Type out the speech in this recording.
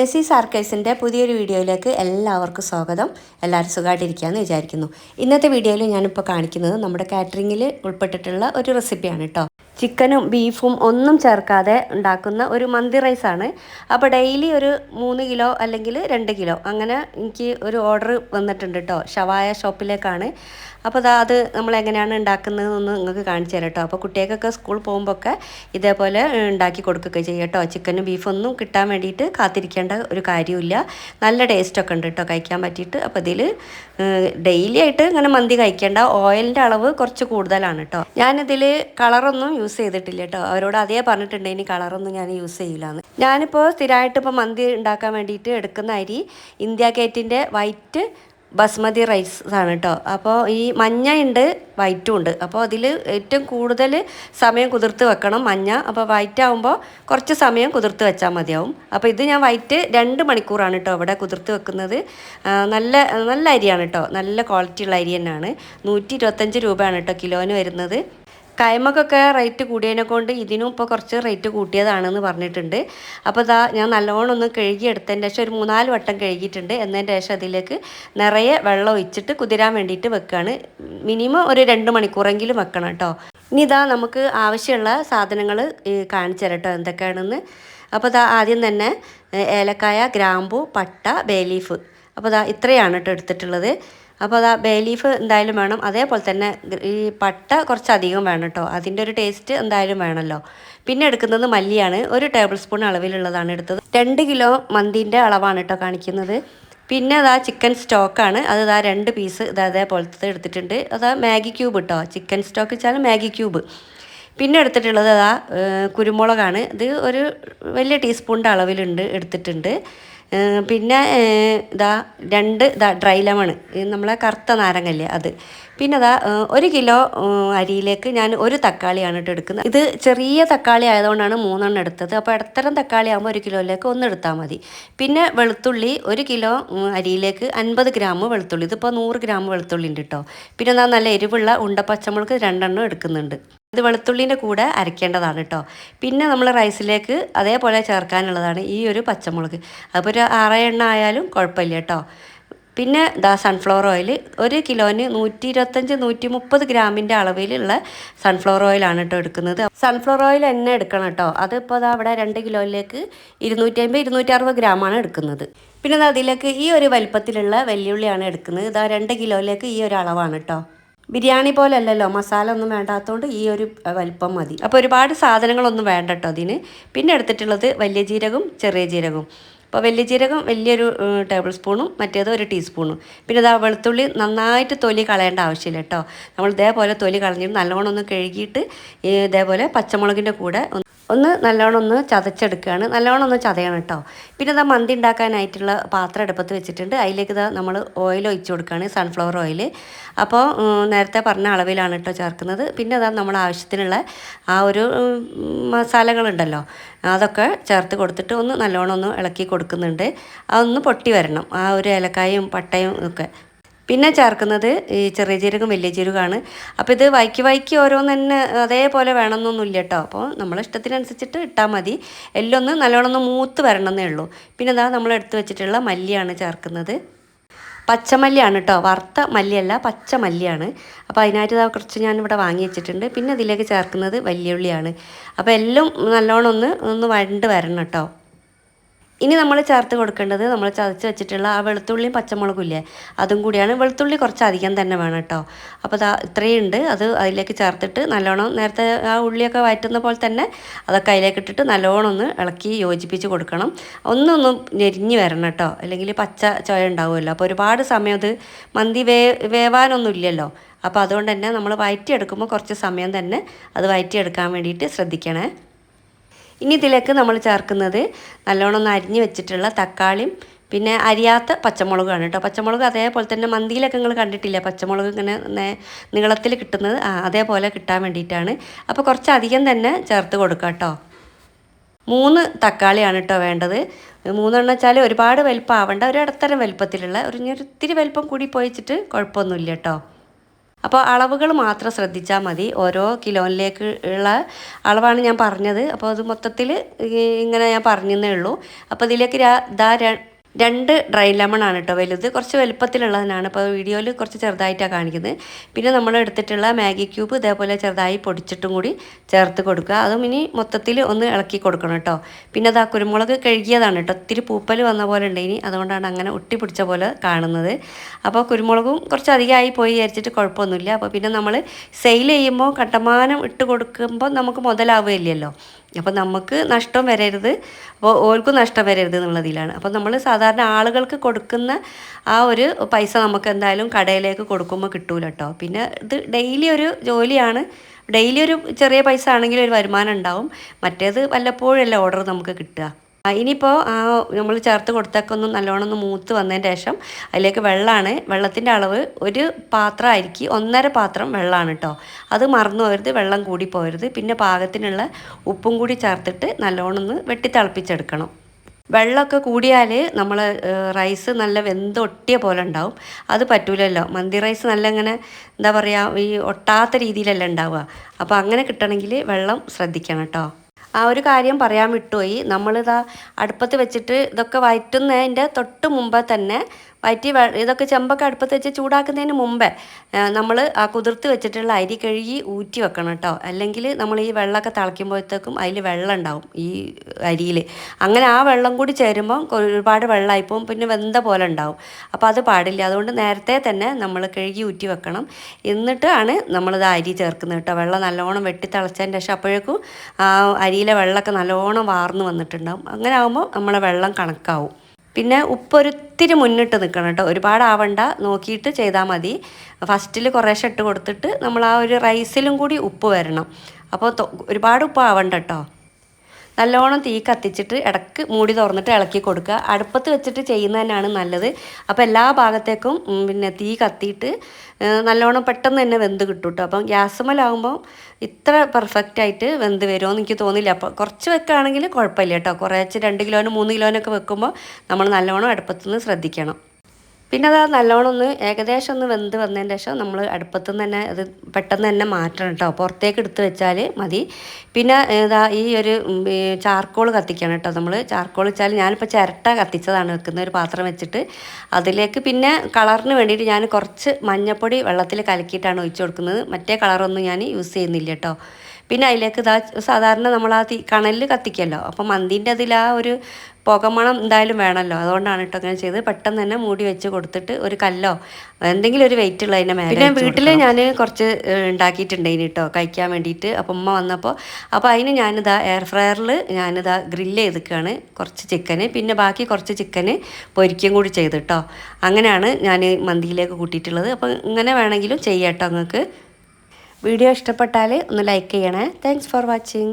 നസീസ് സാർക്കേഴ്സിന്റെ പുതിയൊരു വീഡിയോയിലേക്ക് എല്ലാവർക്കും സ്വാഗതം. എല്ലാവരും സുഖമായിട്ടിരിക്കുകയെന്ന് വിചാരിക്കുന്നു. ഇന്നത്തെ വീഡിയോയിൽ ഞാനിപ്പോൾ കാണിക്കുന്നത് നമ്മുടെ കാറ്ററിങ്ങിൽ ഉൾപ്പെട്ടിട്ടുള്ള ഒരു റെസിപ്പിയാണ് കേട്ടോ. ചിക്കനും ബീഫും ഒന്നും ചേർക്കാതെ ഉണ്ടാക്കുന്ന ഒരു മന്തി റൈസാണ്. അപ്പോൾ ഡെയിലി ഒരു മൂന്ന് കിലോ അല്ലെങ്കിൽ രണ്ട് കിലോ അങ്ങനെ എനിക്ക് ഒരു ഓർഡർ വന്നിട്ടുണ്ട് കേട്ടോ ഷവായ ഷോപ്പിലേക്കാണ്. അപ്പോൾ ദാ അത് നമ്മൾ എങ്ങനെയാണ് ഉണ്ടാക്കുന്നതെന്ന് നിങ്ങൾക്ക് കാണിച്ചു തരാം കേട്ടോ അപ്പോൾ കുട്ടികൾക്കൊക്കെ സ്കൂൾ പോകുമ്പോഴൊക്കെ ഇതേപോലെ ഉണ്ടാക്കി കൊടുക്കുകയൊക്കെ ചെയ്യും കേട്ടോ ചിക്കനും ബീഫൊന്നും കിട്ടാൻ വേണ്ടിയിട്ട് കാത്തിരിക്കേണ്ട ഒരു കാര്യമില്ല നല്ല ടേസ്റ്റൊക്കെ ഉണ്ട് കേട്ടോ കഴിക്കാൻ പറ്റിയിട്ട്. അപ്പോൾ ഇതിൽ ഡെയിലി ആയിട്ട് ഇങ്ങനെ മന്തി കഴിക്കേണ്ട ഓയിലിന്റെ അളവ് കുറച്ച് കൂടുതലാണ് കേട്ടോ ഞാനിതിൽ കളറൊന്നും യൂസ് ചെയ്തിട്ടില്ല കേട്ടോ അവരോട് അതേ പറഞ്ഞിട്ടുണ്ട് ഇനി കളറൊന്നും ഞാൻ യൂസ് ചെയ്യില്ലാന്ന് ഞാനിപ്പോൾ സ്ഥിരമായിട്ട് ഇപ്പോൾ മന്തി ഉണ്ടാക്കാൻ വേണ്ടിയിട്ട് എടുക്കുന്ന അരി ഇന്ത്യ ഗേറ്റിന്റെ വൈറ്റ് ബസ്മതി റൈസ് ആണ് കേട്ടോ അപ്പോൾ ഈ മഞ്ഞ ഉണ്ട് വൈറ്റും ഉണ്ട്. അപ്പോൾ അതിൽ ഏറ്റവും കൂടുതൽ സമയം കുതിർത്ത് വെക്കണം മഞ്ഞ. അപ്പോൾ വൈറ്റ് ആകുമ്പോൾ കുറച്ച് സമയം കുതിർത്ത് വെച്ചാൽ മതിയാവും. അപ്പോൾ ഇത് ഞാൻ വൈറ്റ് രണ്ട് മണിക്കൂറാണ് കേട്ടോ ഇവിടെ കുതിർത്ത് വെക്കുന്നത്. നല്ല നല്ല അരിയാണ് കേട്ടോ നല്ല ക്വാളിറ്റി ഉള്ള അരി തന്നെയാണ് നൂറ്റി ഇരുപത്തഞ്ച് രൂപയാണ് കേട്ടോ കിലോന് വരുന്നത്. കൈമക്കൊക്കെ റേറ്റ് കൂടിയതിനെ കൊണ്ട് ഇതിനും ഇപ്പോൾ കുറച്ച് റേറ്റ് കൂട്ടിയതാണെന്ന് പറഞ്ഞിട്ടുണ്ട്. അപ്പോൾ ഇതാ ഞാൻ നല്ലോണം ഒന്ന് കഴുകിയെടുത്തതിന്റെ ശേഷം ഒരു മൂന്നാൽ വട്ടം കഴുകിയിട്ടുണ്ട്. എന്നതിന്റെ ശേഷം അതിലേക്ക് നിറയെ വെള്ളം ഒഴിച്ചിട്ട് കുതിരാൻ വേണ്ടിയിട്ട് വെക്കുകയാണ് മിനിമം ഒരു രണ്ട് മണിക്കൂറെങ്കിലും വെക്കണം കേട്ടോ. ഇനി ഇതാ നമുക്ക് ആവശ്യമുള്ള സാധനങ്ങൾ കാണിച്ചു തരാം കേട്ടോ എന്തൊക്കെയാണെന്ന്. അപ്പോൾ ഇതാ ആദ്യം തന്നെ ഏലക്കായ ഗ്രാമ്പു പട്ട ബേലീഫ് അപ്പോൾ അതാ ഇത്രയാണ് കേട്ടോ എടുത്തിട്ടുള്ളത്. അപ്പോൾ അതാ ബേ ലീഫ് എന്തായാലും വേണം. അതേപോലെ തന്നെ ഈ പട്ട കുറച്ചധികം വേണം കേട്ടോ അതിന്റെ ഒരു ടേസ്റ്റ് എന്തായാലും വേണമല്ലോ പിന്നെ എടുക്കുന്നത് മല്ലിയാണ്. ഒരു ടേബിൾ സ്പൂൺ അളവിലുള്ളതാണ് എടുത്തത്. രണ്ട് കിലോ മന്തിന്റെ അളവാണ് കേട്ടോ കാണിക്കുന്നത്. പിന്നെ അതാ ചിക്കൻ സ്റ്റോക്കാണ്. അത് ഇതാ രണ്ട് പീസ് ഇതാ അതേപോലത്തെ എടുത്തിട്ടുണ്ട്. അതാ മാഗി ക്യൂബ് കേട്ടോ ചിക്കൻ സ്റ്റോക്ക് വെച്ചാൽ മാഗി ക്യൂബ്. പിന്നെ എടുത്തിട്ടുള്ളത് അതാ കുരുമുളകാണ്. ഇത് ഒരു വലിയ ടീസ്പൂണിന്റെ അളവിലുണ്ട് എടുത്തിട്ടുണ്ട്. പിന്നെ ഇതാ രണ്ട് ഇതാ ഡ്രൈ ലെമൺ നമ്മളെ കറുത്ത നാരങ്ങല്ലേ അത്. പിന്നെ അതാ ഒരു കിലോ അരിയിലേക്ക് ഞാൻ ഒരു തക്കാളിയാണ് കേട്ടോ എടുക്കുന്നത്. ഇത് ചെറിയ തക്കാളി ആയതുകൊണ്ടാണ് മൂന്നെണ്ണം എടുത്തത്. അപ്പോൾ ഇടത്തരം തക്കാളി ആകുമ്പോൾ ഒരു കിലോയിലേക്ക് ഒന്ന് എടുത്താൽ മതി. പിന്നെ വെളുത്തുള്ളി ഒരു കിലോ അരിയിലേക്ക് അൻപത് ഗ്രാം വെളുത്തുള്ളി. ഇതിപ്പോൾ നൂറ് ഗ്രാം വെളുത്തുള്ളി ഉണ്ട് കേട്ടോ പിന്നെ എന്താ നല്ല എരിവുള്ള ഉണ്ട പച്ചമുളക് രണ്ടെണ്ണം എടുക്കുന്നുണ്ട്. ഇത് വെളുത്തുള്ളിന്റെ കൂടെ അരയ്ക്കേണ്ടതാണ് കേട്ടോ പിന്നെ നമ്മൾ റൈസിലേക്ക് അതേപോലെ ചേർക്കാനുള്ളതാണ് ഈ ഒരു പച്ചമുളക്. അപ്പോൾ ഒരു ആറ് എണ്ണ ആയാലും കുഴപ്പമില്ല കേട്ടോ പിന്നെ ദാ സൺഫ്ലവർ ഓയിൽ ഒരു കിലോന് നൂറ്റി ഇരുപത്തഞ്ച് നൂറ്റി മുപ്പത് ഗ്രാമിന്റെ അളവിലുള്ള സൺഫ്ലവർ ഓയിലാണ് കേട്ടോ എടുക്കുന്നത്. സൺഫ്ലവർ ഓയിൽ എന്നെ എടുക്കണം കേട്ടോ അതിപ്പോൾ അതാ അവിടെ രണ്ട് കിലോയിലേക്ക് ഇരുന്നൂറ്റി അമ്പത് ഇരുന്നൂറ്റി അറുപത് ഗ്രാമാണ് എടുക്കുന്നത്. പിന്നെ അതിലേക്ക് ഈ ഒരു വലിപ്പത്തിലുള്ള വെല്ലുള്ളിയാണ് എടുക്കുന്നത്. ഇതാ രണ്ട് കിലോയിലേക്ക് ഈ ഒരു അളവാണ് കേട്ടോ ബിരിയാണി പോലെ അല്ലല്ലോ മസാല ഒന്നും വേണ്ടാത്തതുകൊണ്ട് ഈ ഒരു വലിപ്പം മതി. അപ്പോൾ ഒരുപാട് സാധനങ്ങളൊന്നും വേണ്ട കേട്ടോ അതിന്. പിന്നെ എടുത്തിട്ടുള്ളത് വലിയ ജീരകവും ചെറിയ ജീരകവും. അപ്പോൾ വലിയ ജീരകം വലിയൊരു ടേബിൾ സ്പൂണും മറ്റേത് ഒരു ടീസ്പൂണും. പിന്നെ ഇതാ വെളുത്തുള്ളി നന്നായിട്ട് തൊലി കളയേണ്ട ആവശ്യമില്ല കേട്ടോ. നമ്മൾ ഇതേപോലെ തൊലി കളഞ്ഞിട്ട് നല്ലോണം ഒന്ന് കഴുകിയിട്ട് ഇതേപോലെ പച്ചമുളകിന്റെ കൂടെ ഒന്ന് നല്ലോണം ഒന്ന് ചതച്ചെടുക്കുകയാണ്. നല്ലോണം ഒന്ന് ചതയണം കേട്ടോ. പിന്നെ ഇതാ മന്തി ഉണ്ടാക്കാനായിട്ടുള്ള പാത്രം അടുപ്പത്ത് വെച്ചിട്ടുണ്ട്. അതിലേക്ക് ഇതാ നമ്മൾ ഓയിൽ ഒഴിച്ച് കൊടുക്കുകയാണ് സൺഫ്ലവർ ഓയിൽ അപ്പോൾ നേരത്തെ പറഞ്ഞ അളവിലാണ് കേട്ടോ ചേർക്കുന്നത്. പിന്നെ അതാ നമ്മൾ ആവശ്യത്തിനുള്ള ആ ഒരു മസാലകളുണ്ടല്ലോ അതൊക്കെ ചേർത്ത് കൊടുത്തിട്ട് ഒന്ന് നല്ലോണം ഒന്ന് ഇളക്കി കൊടുക്കുന്നുണ്ട്. അതൊന്ന് പൊട്ടി വരണം. ആ ഒരു ഏലക്കായും പട്ടയും ഒക്കെ. പിന്നെ ചേർക്കുന്നത് ഈ ചെറിയ ജീരകം വലിയ ജീരകമാണ്. അപ്പോൾ ഇത് വൈക്കി വൈക്കി ഓരോന്ന് തന്നെ അതേപോലെ വേണമെന്നൊന്നുമില്ല കേട്ടോ. അപ്പോൾ നമ്മളെ ഇഷ്ടത്തിനനുസരിച്ചിട്ട് ഇട്ടാൽ മതി. എല്ലാം ഒന്ന് നല്ലോണം ഒന്ന് മൂത്ത് വരണമെന്നേ ഉള്ളൂ. പിന്നെ ഇതാ നമ്മൾ എടുത്തു വെച്ചിട്ടുള്ള മല്ലിയാണ് ചേർക്കുന്നത്. പച്ചമല്ലിയാണ് കേട്ടോ. വറുത്ത മല്ലിയല്ല പച്ചമല്ലിയാണ്. അപ്പോൾ അതിനായിട്ട് ഇതാ കുറച്ച് ഞാനിവിടെ വാങ്ങി വെച്ചിട്ടുണ്ട്. പിന്നെ ഇതിലേക്ക് ചേർക്കുന്നത് വലിയ ഉള്ളിയാണ് അപ്പോൾ എല്ലാം നല്ലോണം ഒന്ന് ഒന്ന് വണ്ട് വരണം കേട്ടോ. ഇനി നമ്മൾ ചേർത്ത് കൊടുക്കേണ്ടത് നമ്മൾ ചതച്ച് വെച്ചിട്ടുള്ള ആ വെളുത്തുള്ളിയും പച്ചമുളകും ഇല്ലേ അതും കൂടിയാണ്. വെളുത്തുള്ളി കുറച്ച് അധികം തന്നെ വേണം കേട്ടോ. അപ്പോൾ അത് ഇത്രയും ഉണ്ട്. അത് അതിലേക്ക് ചേർത്തിട്ട് നല്ലോണം നേരത്തെ ആ ഉള്ളിയൊക്കെ വയറ്റുന്ന പോലെ തന്നെ അതൊക്കെ അതിലേക്ക് ഇട്ടിട്ട് നല്ലോണം ഒന്ന് ഇളക്കി യോജിപ്പിച്ച് കൊടുക്കണം. ഒന്നൊന്നും ഞെരിഞ്ഞ് വരണം കേട്ടോ. അല്ലെങ്കിൽ പച്ച ചോയ ഉണ്ടാവുമല്ലോ. അപ്പോൾ ഒരുപാട് സമയം അത് മന്തി വേ വേവാനൊന്നും ഇല്ലല്ലോ. അപ്പോൾ അതുകൊണ്ട് തന്നെ നമ്മൾ വയറ്റിയെടുക്കുമ്പോൾ കുറച്ച് സമയം തന്നെ അത് വയറ്റിയെടുക്കാൻ വേണ്ടിയിട്ട് ശ്രദ്ധിക്കണേ. ഇനി ഇതിലേക്ക് നമ്മൾ ചേർക്കുന്നത് നല്ലോണം ഒന്ന് അരിഞ്ഞ് വെച്ചിട്ടുള്ള തക്കാളിയും പിന്നെ അരിയാത്ത പച്ചമുളകാണ് കേട്ടോ. പച്ചമുളക് അതേപോലെ തന്നെ മന്തിയിലൊക്കെ നിങ്ങൾ കണ്ടിട്ടില്ല? പച്ചമുളക് ഇങ്ങനെ നീളത്തിൽ കിട്ടുന്നത് അതേപോലെ കിട്ടാൻ വേണ്ടിയിട്ടാണ്. അപ്പോൾ കുറച്ചധികം തന്നെ ചേർത്ത് കൊടുക്കുക കേട്ടോ. മൂന്ന് തക്കാളിയാണ് കേട്ടോ വേണ്ടത്. മൂന്നെണ്ണം വെച്ചാൽ ഒരുപാട് വലിപ്പം ആവേണ്ട ഒരു ഇടത്തരം വലിപ്പത്തിലുള്ള ഒരു ഇത്തിരി വലിപ്പം കൂടി പോയിച്ചിട്ട് കുഴപ്പമൊന്നുമില്ല കേട്ടോ. അപ്പോൾ അളവുകൾ മാത്രം ശ്രദ്ധിച്ചാൽ മതി. ഓരോ കിലോയിലേക്ക് ഉള്ള അളവാണ് ഞാൻ പറഞ്ഞത്. അപ്പോൾ അത് മൊത്തത്തിൽ ഇങ്ങനെ ഞാൻ പറഞ്ഞതേ ഉള്ളൂ. അപ്പോൾ ഇതിലേക്ക് ദാ രണ്ട് ഡ്രൈ ലെമൺ ആണ് കേട്ടോ വലുത്. കുറച്ച് വലുപ്പത്തിലുള്ളതിനാണ് ഇപ്പോൾ വീഡിയോയിൽ കുറച്ച് ചെറുതായിട്ടാണ് കാണിക്കുന്നത്. പിന്നെ നമ്മൾ എടുത്തിട്ടുള്ള മാഗി ക്യൂബ് ഇതേപോലെ ചെറുതായി പൊടിച്ചിട്ടും കൂടി ചേർത്ത് കൊടുക്കുക. അതും ഇനി മൊത്തത്തിൽ ഒന്ന് ഇളക്കി കൊടുക്കണം കേട്ടോ. പിന്നെ അത് ആ കുരുമുളക് കഴുകിയതാണ് കേട്ടോ. ഒത്തിരി പൂപ്പൽ വന്ന പോലെ ഉണ്ട് ഇനി. അതുകൊണ്ടാണ് അങ്ങനെ ഒട്ടി പിടിച്ച പോലെ കാണുന്നത്. അപ്പോൾ കുരുമുളകും കുറച്ച് അധികമായി പോയി വിചാരിച്ചിട്ട് കുഴപ്പമൊന്നുമില്ല. അപ്പോൾ പിന്നെ നമ്മൾ സെയിൽ ചെയ്യുമ്പോൾ കട്ടമാനം ഇട്ട് കൊടുക്കുമ്പോൾ നമുക്ക് മുതലാവുകയില്ലല്ലോ. അപ്പോൾ നമുക്ക് നഷ്ടം വരരുത്. അപ്പോൾ ഓർക്കും നഷ്ടം വരരുത് എന്നുള്ളതിലാണ്. അപ്പോൾ നമ്മൾ സാധാരണ ആളുകൾക്ക് കൊടുക്കുന്ന ആ ഒരു പൈസ നമുക്ക് എന്തായാലും കടയിലേക്ക് കൊടുക്കുമ്പോൾ കിട്ടൂല കേട്ടോ പിന്നെ ഇത് ഡെയിലി ഒരു ജോലിയാണ്. ഡെയിലി ഒരു ചെറിയ പൈസ ആണെങ്കിലും ഒരു വരുമാനം ഉണ്ടാവും. മറ്റേത് വല്ലപ്പോഴല്ലേ ഓർഡർ നമുക്ക് കിട്ടുക. ഇനിയിപ്പോൾ നമ്മൾ ചേർത്ത് കൊടുത്തൊക്കെ ഒന്ന് നല്ലോണം ഒന്ന് മൂത്ത് വന്നതിന് ശേഷം അതിലേക്ക് വെള്ളമാണ്. വെള്ളത്തിന്റെ അളവ് ഒരു പാത്രമായിരിക്കും. ഒന്നര പാത്രം വെള്ളമാണ് കേട്ടോ അത് മറന്നു പോരുത് വെള്ളം കൂടി പോരുത് പിന്നെ പാകത്തിനുള്ള ഉപ്പും കൂടി ചേർത്തിട്ട് നല്ലോണം ഒന്ന് വെട്ടി തിളപ്പിച്ചെടുക്കണം. വെള്ളമൊക്കെ കൂടിയാൽ നമ്മൾ റൈസ് നല്ല വെന്തൊട്ടിയ പോലെ ഉണ്ടാവും. അത് പറ്റൂലല്ലോ. മന്തി റൈസ് നല്ല ഇങ്ങനെ എന്താ പറയുക ഈ ഒട്ടാത്ത രീതിയിലല്ല ഉണ്ടാവുക. അപ്പോൾ അങ്ങനെ കിട്ടണമെങ്കിൽ വെള്ളം ശ്രദ്ധിക്കണം കേട്ടോ ആ ഒരു കാര്യം പറയാൻ വിട്ടുപോയി. നമ്മളിതാ അടുപ്പത്ത് വെച്ചിട്ട് ഇതൊക്കെ വയറ്റുന്നതിന്റെ തൊട്ട് മുമ്പേ തന്നെ വയറ്റി ഇതൊക്കെ ചെമ്പൊക്കെ അടുപ്പത്ത് വെച്ച് ചൂടാക്കുന്നതിന് മുമ്പേ നമ്മൾ ആ കുതിർത്ത് വെച്ചിട്ടുള്ള അരി കഴുകി ഊറ്റി വെക്കണം കേട്ടോ അല്ലെങ്കിൽ നമ്മൾ ഈ വെള്ളമൊക്കെ തിളയ്ക്കുമ്പോഴത്തേക്കും അതിൽ വെള്ളം ഉണ്ടാവും ഈ അരിയിൽ. അങ്ങനെ ആ വെള്ളം കൂടി ചേരുമ്പോൾ ഒരുപാട് വെള്ളമായിപ്പോവും പിന്നെ വെന്ത പോലെ ഉണ്ടാവും. അപ്പോൾ അത് പാടില്ല. അതുകൊണ്ട് നേരത്തെ തന്നെ നമ്മൾ കഴുകി ഊറ്റി വെക്കണം. എന്നിട്ടാണ് നമ്മളിത് അരി ചേർക്കുന്നത് കേട്ടോ വെള്ളം നല്ലോണം വെട്ടി തിളച്ചതിന്റെ ശേഷം അപ്പോഴേക്കും ആ അരിയിലെ വെള്ളമൊക്കെ നല്ലോണം വാർന്ന് വന്നിട്ടുണ്ടാവും. അങ്ങനെ ആകുമ്പോൾ നമ്മളെ വെള്ളം കണക്കാവും. പിന്നെ ഉപ്പ് മുന്നിട്ട് നിൽക്കണം കേട്ടോ. ഒരുപാട് ആവണ്ട നോക്കിയിട്ട് ചെയ്താൽ മതി. ഫസ്റ്റിൽ കുറേശ്ശെ ഇട്ട് കൊടുത്തിട്ട് നമ്മൾ ആ ഒരു റൈസിലും കൂടി ഉപ്പ് വരണം. അപ്പോൾ ഒരുപാട് ഉപ്പ് ആവണ്ട കേട്ടോ. നല്ലോണം തീ കത്തിച്ചിട്ട് ഇടയ്ക്ക് മൂടി തുറന്നിട്ട് ഇളക്കി കൊടുക്കുക. അടുപ്പത്ത് വെച്ചിട്ട് ചെയ്യുന്നതന്നെയാണ് നല്ലത്. അപ്പോൾ എല്ലാ ഭാഗത്തേക്കും പിന്നെ തീ കത്തിയിട്ട് നല്ലോണം പെട്ടെന്ന് തന്നെ വെന്ത് കിട്ടും കേട്ടോ. അപ്പം ഗ്യാസുമലാകുമ്പോൾ ഇത്ര പെർഫെക്റ്റ് ആയിട്ട് വെന്ത് വരുമോ എന്ന് എനിക്ക് തോന്നില്ല. അപ്പോൾ കുറച്ച് വെക്കുകയാണെങ്കിൽ കുഴപ്പമില്ല കേട്ടോ. കുറച്ച് രണ്ട് കിലോനും മൂന്ന് കിലോനൊക്കെ വെക്കുമ്പോൾ നമ്മൾ നല്ലോണം അടുപ്പത്തുനിന്ന് ശ്രദ്ധിക്കണം. പിന്നെ അത് നല്ലോണം ഒന്ന് ഏകദേശം ഒന്ന് വെന്ത് വന്നതിന് ശേഷം നമ്മൾ അടുപ്പത്തു നിന്ന് തന്നെ അത് പെട്ടെന്ന് തന്നെ മാറ്റണം കേട്ടോ. പുറത്തേക്ക് എടുത്ത് വെച്ചാൽ മതി. പിന്നെ ഇതാ ഈ ഒരു ചാർക്കോൾ കത്തിക്കണം കേട്ടോ നമ്മൾ ചാർക്കോൾ വെച്ചാൽ ഞാനിപ്പോൾ ചിരട്ട കത്തിച്ചതാണ് വെക്കുന്ന ഒരു പാത്രം വെച്ചിട്ട്. അതിലേക്ക് പിന്നെ കളറിന് വേണ്ടിയിട്ട് ഞാൻ കുറച്ച് മഞ്ഞപ്പൊടി വെള്ളത്തിൽ കലക്കിയിട്ടാണ് ഒഴിച്ചു കൊടുക്കുന്നത്. മറ്റേ കളറൊന്നും ഞാൻ യൂസ് ചെയ്യുന്നില്ല കേട്ടോ. പിന്നെ അതിലേക്ക് ഇതാ സാധാരണ നമ്മൾ ആ തീ കണലിൽ കത്തിക്കല്ലോ. അപ്പം മന്തിന്റെ അതിൽ ആ ഒരു പുകമണം എന്തായാലും വേണമല്ലോ അതുകൊണ്ടാണ് കേട്ടോ അങ്ങനെ ചെയ്ത് പെട്ടെന്ന് തന്നെ മൂടി വെച്ച് കൊടുത്തിട്ട് ഒരു കല്ലോ എന്തെങ്കിലും ഒരു വെയിറ്റ് ഉള്ള അതിന്റെ മേലെ പിന്നെ വീട്ടിൽ ഞാൻ കുറച്ച് ഉണ്ടാക്കിയിട്ടുണ്ടായിന് കേട്ടോ കഴിക്കാൻ വേണ്ടിയിട്ട് അപ്പം ഉമ്മ വന്നപ്പോൾ അപ്പോൾ അതിന് ഞാനിതാ എയർ ഫ്രയറിൽ ഞാനിതാ ഗ്രില്ല് ചെയ്തിക്കുകയാണ് കുറച്ച് ചിക്കന് പിന്നെ ബാക്കി കുറച്ച് ചിക്കന് പൊരിക്കുകയും കൂടി ചെയ്ത് കേട്ടോ അങ്ങനെയാണ് ഞാൻ മന്തിയിലേക്ക് കൂട്ടിയിട്ടുള്ളത്. അപ്പം ഇങ്ങനെ വേണമെങ്കിലും ചെയ്യാം കേട്ടോ നിങ്ങൾക്ക് വീഡിയോ ഇഷ്ടപ്പെട്ടാൽ ഒന്ന് ലൈക്ക് ചെയ്യണേ. Thanks for watching